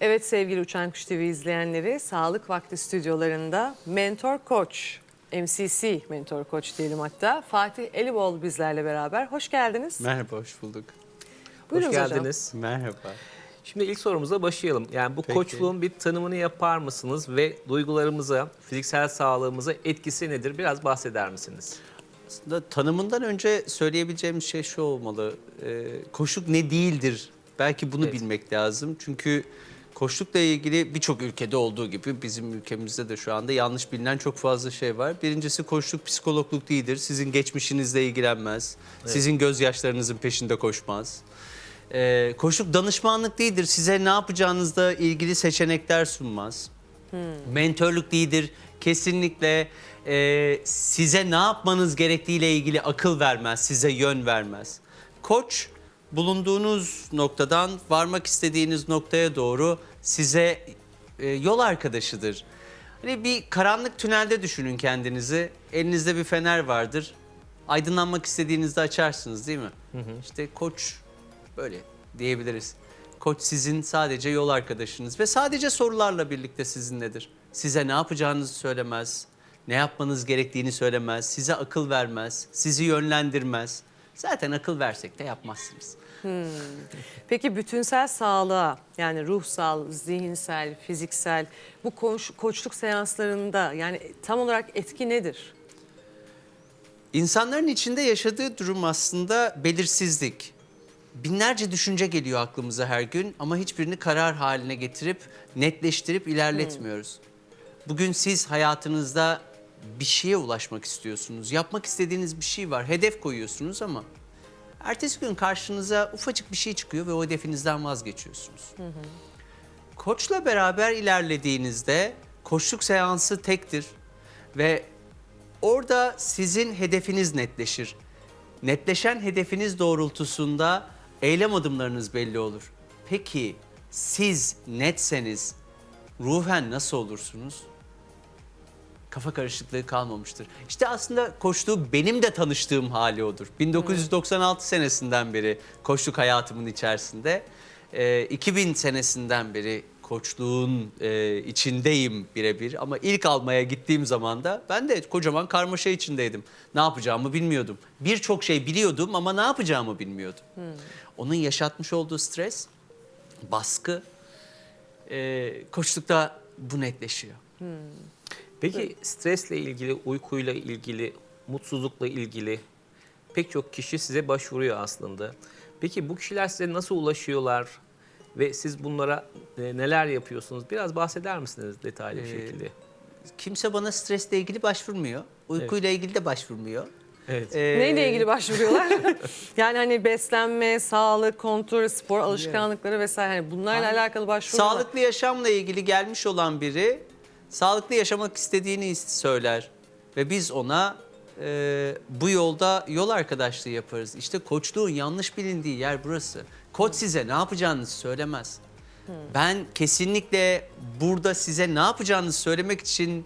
Evet sevgili Uçan Kuş TV izleyenleri, Sağlık Vakti stüdyolarında Mentor Koç, MCC Mentor Koç diyelim hatta. Fatih Elibol bizlerle beraber. Hoş geldiniz. Merhaba, hoş bulduk. Buyurunuz Hoş hocam. geldiniz. Merhaba. Şimdi ilk sorumuza başlayalım. Yani bu Peki. koçluğun bir tanımını yapar mısınız ve duygularımıza, fiziksel sağlığımıza etkisi nedir? Biraz bahseder misiniz? Aslında tanımından önce söyleyebileceğimiz şey şu olmalı. Ee, koşluk ne değildir? Belki bunu Evet. bilmek lazım. Çünkü koşlukla ilgili birçok ülkede olduğu gibi bizim ülkemizde de şu anda yanlış bilinen çok fazla şey var. Birincisi koşluk psikologluk değildir. Sizin geçmişinizle ilgilenmez. Sizin gözyaşlarınızın peşinde koşmaz. Ee, koşluk danışmanlık değildir. Size ne yapacağınızla ilgili seçenekler sunmaz. Mentörlük değildir. Kesinlikle e, size ne yapmanız gerektiğiyle ilgili akıl vermez, size yön vermez. Koç bulunduğunuz noktadan varmak istediğiniz noktaya doğru size e, yol arkadaşıdır. Hani bir karanlık tünelde düşünün kendinizi. Elinizde bir fener vardır. Aydınlanmak istediğinizde açarsınız değil mi? İşte koç böyle diyebiliriz. Koç sizin sadece yol arkadaşınız ve sadece sorularla birlikte sizinledir. Size ne yapacağınızı söylemez, ne yapmanız gerektiğini söylemez, size akıl vermez, sizi yönlendirmez. Zaten akıl versek de yapmazsınız. Peki bütünsel sağlığa yani ruhsal, zihinsel, fiziksel bu koç, koçluk seanslarında yani tam olarak etki nedir? İnsanların içinde yaşadığı durum aslında belirsizlik. Binlerce düşünce geliyor aklımıza her gün ama hiçbirini karar haline getirip netleştirip ilerletmiyoruz. Bugün siz hayatınızda bir şeye ulaşmak istiyorsunuz. Yapmak istediğiniz bir şey var. Hedef koyuyorsunuz ama ertesi gün karşınıza ufacık bir şey çıkıyor ve o hedefinizden vazgeçiyorsunuz. Koçla beraber ilerlediğinizde koçluk seansı tektir ve orada sizin hedefiniz netleşir. Netleşen hedefiniz doğrultusunda eylem adımlarınız belli olur. Peki siz netseniz ruhen nasıl olursunuz? Kafa karışıklığı kalmamıştır. İşte aslında koçluğu benim de tanıştığım hali odur. 1996 senesinden beri koçluk hayatımın içerisinde. Ee, 2000 senesinden beri koçluğun e, içindeyim birebir. Ama ilk almaya gittiğim zaman da ben de kocaman karmaşa içindeydim. Ne yapacağımı bilmiyordum. Birçok şey biliyordum ama ne yapacağımı bilmiyordum. Onun yaşatmış olduğu stres, baskı, e, koçlukta bu netleşiyor. Peki stresle ilgili, uykuyla ilgili, mutsuzlukla ilgili pek çok kişi size başvuruyor aslında. Peki bu kişiler size nasıl ulaşıyorlar ve siz bunlara e, neler yapıyorsunuz? Biraz bahseder misiniz detaylı bir Ee, şekilde? Kimse bana stresle ilgili başvurmuyor. Uykuyla ilgili de başvurmuyor. Evet. Ee, Neyle ilgili başvuruyorlar? yani hani beslenme, sağlık, kontrol, spor alışkanlıkları vesaire hani bunlarla alakalı başvuru var. Sağlıklı yaşamla ilgili gelmiş olan biri sağlıklı yaşamak istediğini söyler. Ve biz ona e, bu yolda yol arkadaşlığı yaparız. İşte koçluğun yanlış bilindiği yer burası. Koç size ne yapacağınızı söylemez. Ben kesinlikle burada size ne yapacağınızı söylemek için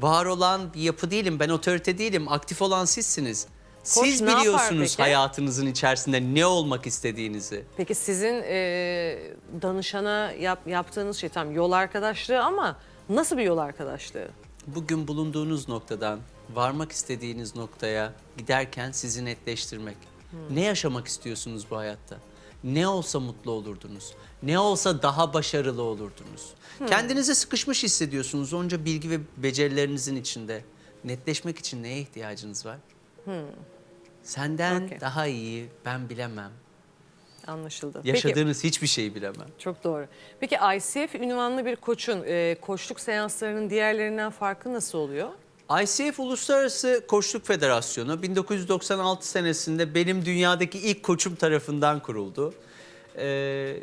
var olan bir yapı değilim. Ben otorite değilim. Aktif olan sizsiniz. Koç Siz ne yapar biliyorsunuz peki? hayatınızın içerisinde ne olmak istediğinizi. Peki sizin e, danışana yap- yaptığınız şey tam yol arkadaşlığı ama nasıl bir yol arkadaşlığı? Bugün bulunduğunuz noktadan varmak istediğiniz noktaya giderken sizi netleştirmek. Ne yaşamak istiyorsunuz bu hayatta? Ne olsa mutlu olurdunuz? Ne olsa daha başarılı olurdunuz? Kendinizi sıkışmış hissediyorsunuz onca bilgi ve becerilerinizin içinde. Netleşmek için neye ihtiyacınız var? Senden Okey. daha iyi ben bilemem. Anlaşıldı. Peki, Yaşadığınız hiçbir şeyi bilemem. çok doğru. Peki ICF ünvanlı bir koçun e, koçluk seanslarının diğerlerinden farkı nasıl oluyor? ICF Uluslararası Koçluk Federasyonu 1996 senesinde benim dünyadaki ilk koçum tarafından kuruldu. Ee,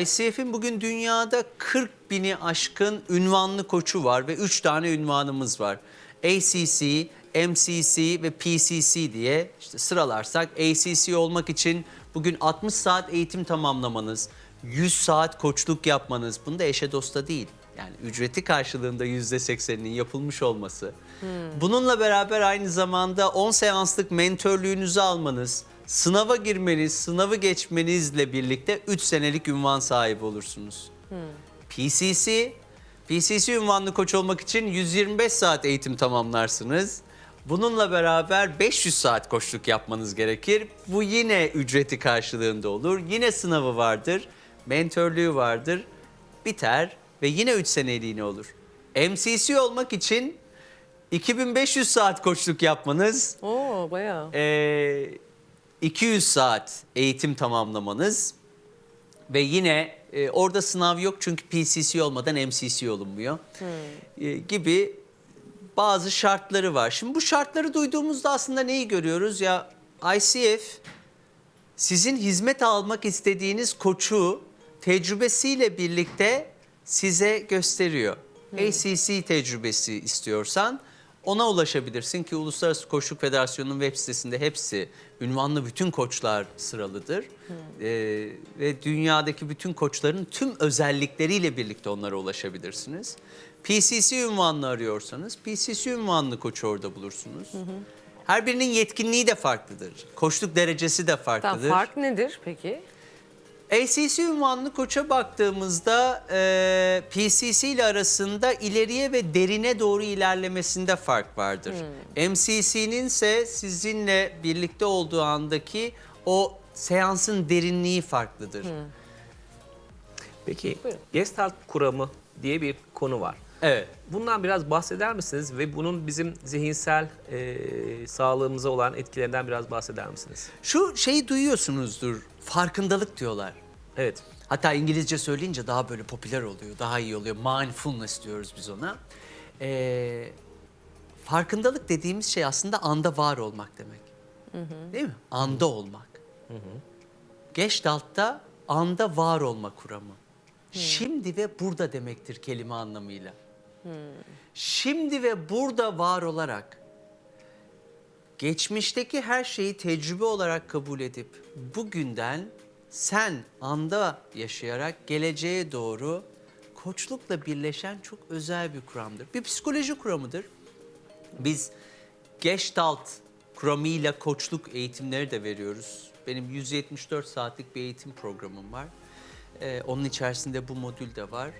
ICF'in bugün dünyada 40 bini aşkın ünvanlı koçu var ve 3 tane ünvanımız var. ACC, MCC ve PCC diye işte sıralarsak ACC olmak için bugün 60 saat eğitim tamamlamanız, 100 saat koçluk yapmanız, bunda eşe dosta değil. Yani ücreti karşılığında %80'inin yapılmış olması. Bununla beraber aynı zamanda 10 seanslık mentörlüğünüzü almanız, sınava girmeniz, sınavı geçmenizle birlikte 3 senelik ünvan sahibi olursunuz. PCC. PCC ünvanlı koç olmak için 125 saat eğitim tamamlarsınız. Bununla beraber 500 saat koçluk yapmanız gerekir. Bu yine ücreti karşılığında olur. Yine sınavı vardır, mentörlüğü vardır. Biter ve yine 3 seneliğine olur. MCC olmak için 2500 saat koçluk yapmanız, Oo bayağı. ee, 200 saat eğitim tamamlamanız ve yine e, orada sınav yok çünkü PCC olmadan MCC olunmuyor e, gibi bazı şartları var. Şimdi bu şartları duyduğumuzda aslında neyi görüyoruz ya ICF sizin hizmet almak istediğiniz koçu tecrübesiyle birlikte size gösteriyor. ACC tecrübesi istiyorsan ona ulaşabilirsin ki Uluslararası Koçluk Federasyonu'nun web sitesinde hepsi ünvanlı bütün koçlar sıralıdır. Ee, ve dünyadaki bütün koçların tüm özellikleriyle birlikte onlara ulaşabilirsiniz. PCC ünvanlı arıyorsanız PCC ünvanlı koçu orada bulursunuz. Her birinin yetkinliği de farklıdır. Koçluk derecesi de Tamam, farklıdır. fark nedir peki? ACC ünvanlı koça baktığımızda e, PCC ile arasında ileriye ve derine doğru ilerlemesinde fark vardır. MCC'nin ise sizinle birlikte olduğu andaki o seansın derinliği farklıdır. Peki Buyurun. Gestalt kuramı diye bir konu var. Evet. Bundan biraz bahseder misiniz ve bunun bizim zihinsel e, sağlığımıza olan etkilerinden biraz bahseder misiniz? Şu şeyi duyuyorsunuzdur. Farkındalık diyorlar. Evet. Hatta İngilizce söyleyince daha böyle popüler oluyor, daha iyi oluyor. Mindfulness diyoruz biz ona. Ee, farkındalık dediğimiz şey aslında anda var olmak demek. Değil mi? Anda olmak. Gestalt'ta anda var olma kuramı. Şimdi ve burada demektir kelime anlamıyla. Şimdi ve burada var olarak geçmişteki her şeyi tecrübe olarak kabul edip bugünden sen anda yaşayarak geleceğe doğru koçlukla birleşen çok özel bir kuramdır. Bir psikoloji kuramıdır. Biz Gestalt kuramıyla koçluk eğitimleri de veriyoruz. Benim 174 saatlik bir eğitim programım var. Ee, onun içerisinde bu modül de var.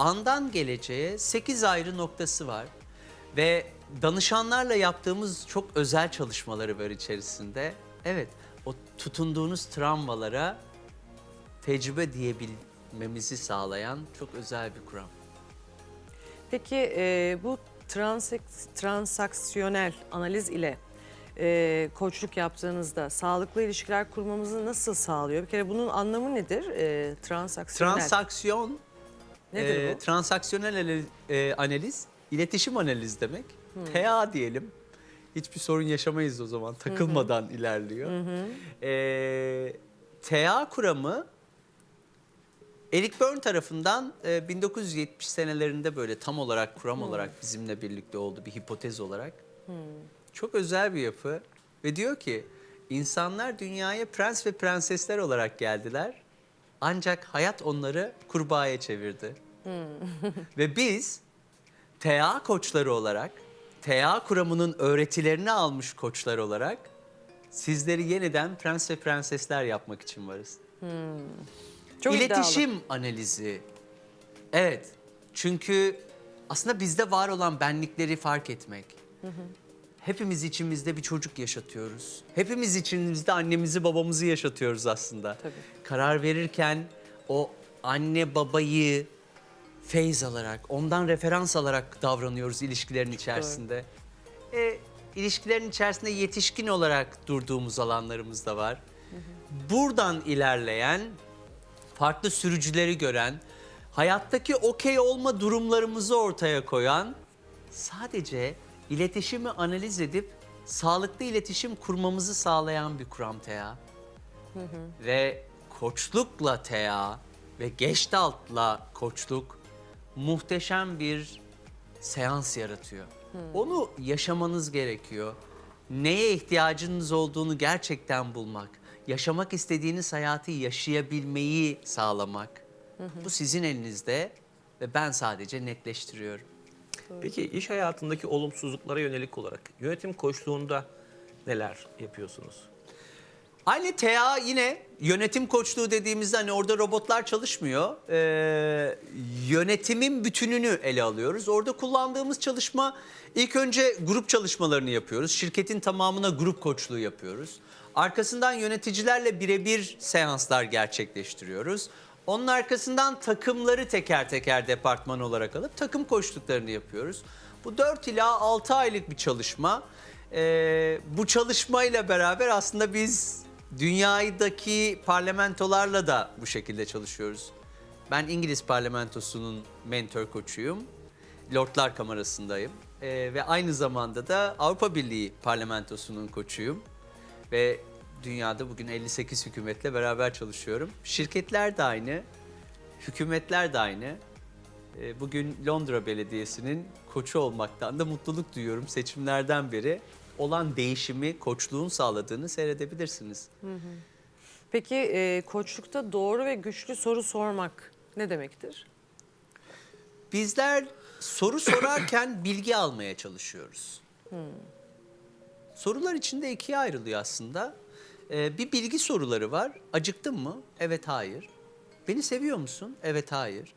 Andan geleceğe 8 ayrı noktası var. Ve danışanlarla yaptığımız çok özel çalışmaları var içerisinde. Evet, o tutunduğunuz travmalara tecrübe diyebilmemizi sağlayan çok özel bir kuram. Peki e, bu transaksiyonel analiz ile e, koçluk yaptığınızda sağlıklı ilişkiler kurmamızı nasıl sağlıyor? Bir kere bunun anlamı nedir? E, transaksiyonel. Transaksiyon nedir bu? Transaksiyonel analiz, e, analiz, iletişim analiz demek. TA diyelim. Hiçbir sorun yaşamayız o zaman. Takılmadan ilerliyor. Ee, TA kuramı Eric Berne tarafından e, 1970 senelerinde böyle tam olarak kuram olarak bizimle birlikte oldu bir hipotez olarak. Çok özel bir yapı ve diyor ki insanlar dünyaya prens ve prensesler olarak geldiler. Ancak hayat onları kurbağaya çevirdi. ve biz TA koçları olarak, TA kuramının öğretilerini almış koçlar olarak sizleri yeniden prens ve prensesler yapmak için varız. Çok iddialı. İletişim analizi. Evet. Çünkü aslında bizde var olan benlikleri fark etmek. Hepimiz içimizde bir çocuk yaşatıyoruz. Hepimiz içimizde annemizi babamızı yaşatıyoruz aslında. Tabii. Karar verirken o anne babayı feyz alarak, ondan referans alarak davranıyoruz ilişkilerin içerisinde. E, ilişkilerin içerisinde yetişkin olarak durduğumuz alanlarımız da var. Buradan ilerleyen farklı sürücüleri gören, hayattaki okey olma durumlarımızı ortaya koyan, sadece iletişimi analiz edip sağlıklı iletişim kurmamızı sağlayan bir kuram TEA. Ve koçlukla TEA ve Gestalt'la koçluk muhteşem bir seans yaratıyor. Onu yaşamanız gerekiyor. Neye ihtiyacınız olduğunu gerçekten bulmak, yaşamak istediğiniz hayatı yaşayabilmeyi sağlamak. Bu sizin elinizde ve ben sadece netleştiriyorum. Peki iş hayatındaki olumsuzluklara yönelik olarak yönetim koçluğunda neler yapıyorsunuz? Aynı TA yine yönetim koçluğu dediğimizde hani orada robotlar çalışmıyor. Ee, yönetimin bütününü ele alıyoruz. Orada kullandığımız çalışma ilk önce grup çalışmalarını yapıyoruz. Şirketin tamamına grup koçluğu yapıyoruz. Arkasından yöneticilerle birebir seanslar gerçekleştiriyoruz. Onun arkasından takımları teker teker departman olarak alıp takım koçluklarını yapıyoruz. Bu 4 ila 6 aylık bir çalışma. Ee, bu çalışmayla beraber aslında biz dünyadaki parlamentolarla da bu şekilde çalışıyoruz. Ben İngiliz parlamentosunun mentor koçuyum. Lordlar Kamerası'ndayım. Ee, ve aynı zamanda da Avrupa Birliği parlamentosunun koçuyum. Ve dünyada bugün 58 hükümetle beraber çalışıyorum. Şirketler de aynı, hükümetler de aynı. Ee, Bugün Londra Belediyesi'nin koçu olmaktan da mutluluk duyuyorum. Seçimlerden beri olan değişimi koçluğun sağladığını seyredebilirsiniz. Peki e, koçlukta doğru ve güçlü soru sormak ne demektir? Bizler soru sorarken bilgi almaya çalışıyoruz. Sorular içinde ikiye ayrılıyor aslında. Ee, bir bilgi soruları var. Acıktın mı? Evet, hayır. Beni seviyor musun? Evet, hayır.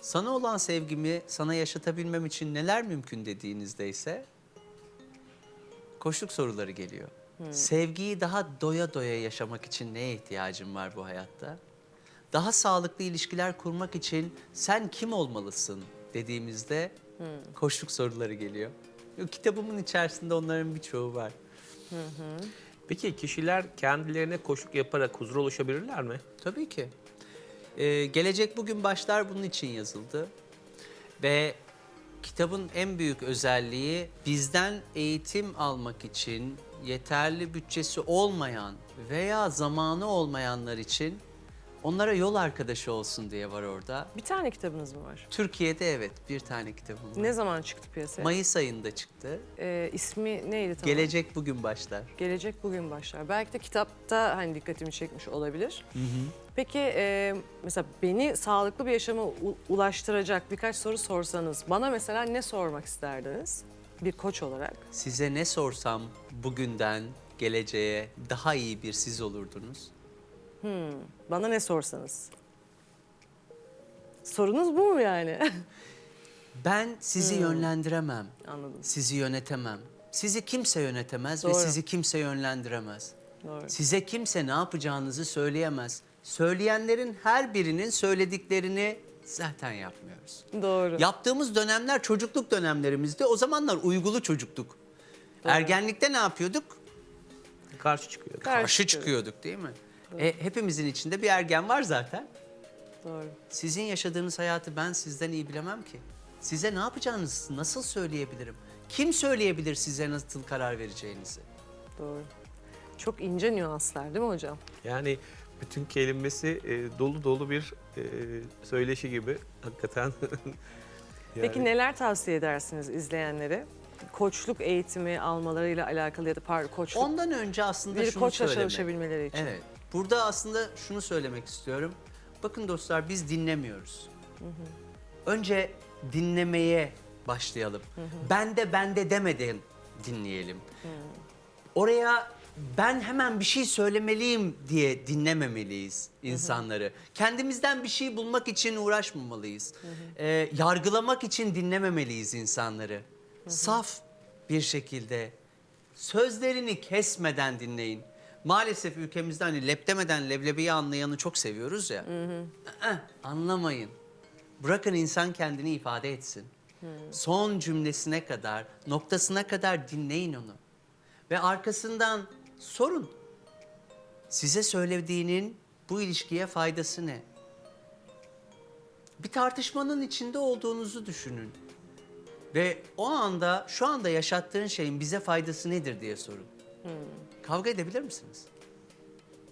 Sana olan sevgimi sana yaşatabilmem için neler mümkün dediğinizde ise koşluk soruları geliyor. Sevgiyi daha doya doya yaşamak için neye ihtiyacın var bu hayatta? Daha sağlıklı ilişkiler kurmak için sen kim olmalısın dediğimizde koşluk soruları geliyor. Kitabımın içerisinde onların birçoğu var. Peki kişiler kendilerine koşuk yaparak huzur ulaşabilirler mi? Tabii ki. Ee, Gelecek Bugün Başlar bunun için yazıldı. Ve kitabın en büyük özelliği bizden eğitim almak için yeterli bütçesi olmayan veya zamanı olmayanlar için onlara yol arkadaşı olsun diye var orada. Bir tane kitabınız mı var? Türkiye'de evet bir tane kitabım var. Ne zaman çıktı piyasaya? Mayıs ayında çıktı. E, ismi neydi tam? Gelecek Bugün Başlar. Gelecek bugün başlar. Belki de kitapta hani dikkatimi çekmiş olabilir. Peki e, mesela beni sağlıklı bir yaşama ulaştıracak birkaç soru sorsanız bana mesela ne sormak isterdiniz? Bir koç olarak. Size ne sorsam bugünden geleceğe daha iyi bir siz olurdunuz. Bana ne sorsanız. Sorunuz bu mu yani? Ben sizi yönlendiremem. Anladım. Sizi yönetemem. Sizi kimse yönetemez ve Doğru. sizi kimse yönlendiremez. Doğru. Size kimse ne yapacağınızı söyleyemez. Söyleyenlerin her birinin söylediklerini zaten yapmıyoruz. Doğru. Yaptığımız dönemler çocukluk dönemlerimizde. O zamanlar uygulu çocukluk. Ergenlikte ne yapıyorduk? Karşı çıkıyor. Karşı Karşı çıkıyorduk değil mi? E, hepimizin içinde bir ergen var zaten. Doğru. Sizin yaşadığınız hayatı ben sizden iyi bilemem ki. Size ne yapacağınızı nasıl söyleyebilirim? Kim söyleyebilir size nasıl karar vereceğinizi? Doğru. Çok ince nüanslar değil mi hocam? Yani bütün kelimesi e, dolu dolu bir e, söyleşi gibi hakikaten. Peki Yani- neler tavsiye edersiniz izleyenlere? Koçluk eğitimi almalarıyla alakalı ya da pardon koçluk Ondan önce aslında bir şunu koçla söylemek. çalışabilmeleri için. Evet. Burada aslında şunu söylemek istiyorum. Bakın dostlar biz dinlemiyoruz. Önce dinlemeye başlayalım. Bende bende demeden dinleyelim. Oraya ben hemen bir şey söylemeliyim diye dinlememeliyiz insanları. Kendimizden bir şey bulmak için uğraşmamalıyız. Ee, yargılamak için dinlememeliyiz insanları. Saf bir şekilde sözlerini kesmeden dinleyin. Maalesef ülkemizde hani lep demeden leblebiyi anlayanı çok seviyoruz ya. Aa, anlamayın. Bırakın insan kendini ifade etsin. Son cümlesine kadar, noktasına kadar dinleyin onu. Ve arkasından sorun. Size söylediğinin bu ilişkiye faydası ne? Bir tartışmanın içinde olduğunuzu düşünün. Ve o anda, şu anda yaşattığın şeyin bize faydası nedir diye sorun. Kavga edebilir misiniz?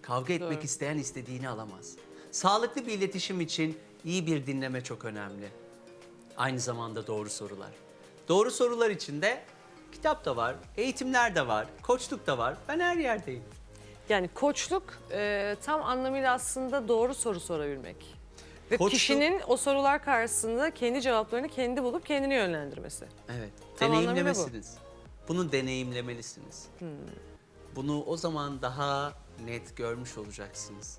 Kavga etmek Doğru. isteyen istediğini alamaz. Sağlıklı bir iletişim için iyi bir dinleme çok önemli. Aynı zamanda doğru sorular. Doğru sorular için de kitap da var, eğitimler de var, koçluk da var. Ben her yerdeyim. Yani koçluk e, tam anlamıyla aslında doğru soru sorabilmek. Ve Koçluk- kişinin o sorular karşısında kendi cevaplarını kendi bulup kendini yönlendirmesi. Evet. Tam deneyimlemesiniz. Bunu deneyimlemelisiniz. Bunu o zaman daha net görmüş olacaksınız.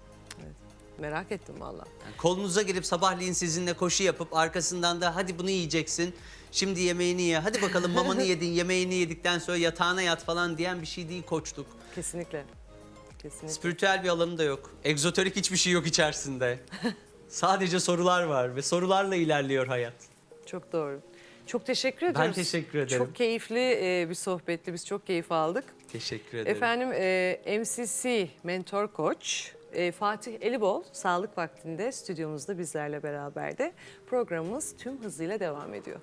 Merak ettim valla. Yani kolunuza girip sabahleyin sizinle koşu yapıp arkasından da hadi bunu yiyeceksin. Şimdi yemeğini ye. Hadi bakalım mamanı yedin. Yemeğini yedikten sonra yatağına yat falan diyen bir şey değil koçluk. Kesinlikle. Kesinlikle. Spiritüel bir alanı da yok. Egzoterik hiçbir şey yok içerisinde. Sadece sorular var ve sorularla ilerliyor hayat. Çok doğru. Çok teşekkür ediyoruz. teşekkür ederim. Çok keyifli e, bir sohbetti. Biz çok keyif aldık. Teşekkür ederim. Efendim e, MCC Mentor Koç e, Fatih Elibol sağlık vaktinde stüdyomuzda bizlerle beraberdi. Programımız tüm hızıyla devam ediyor.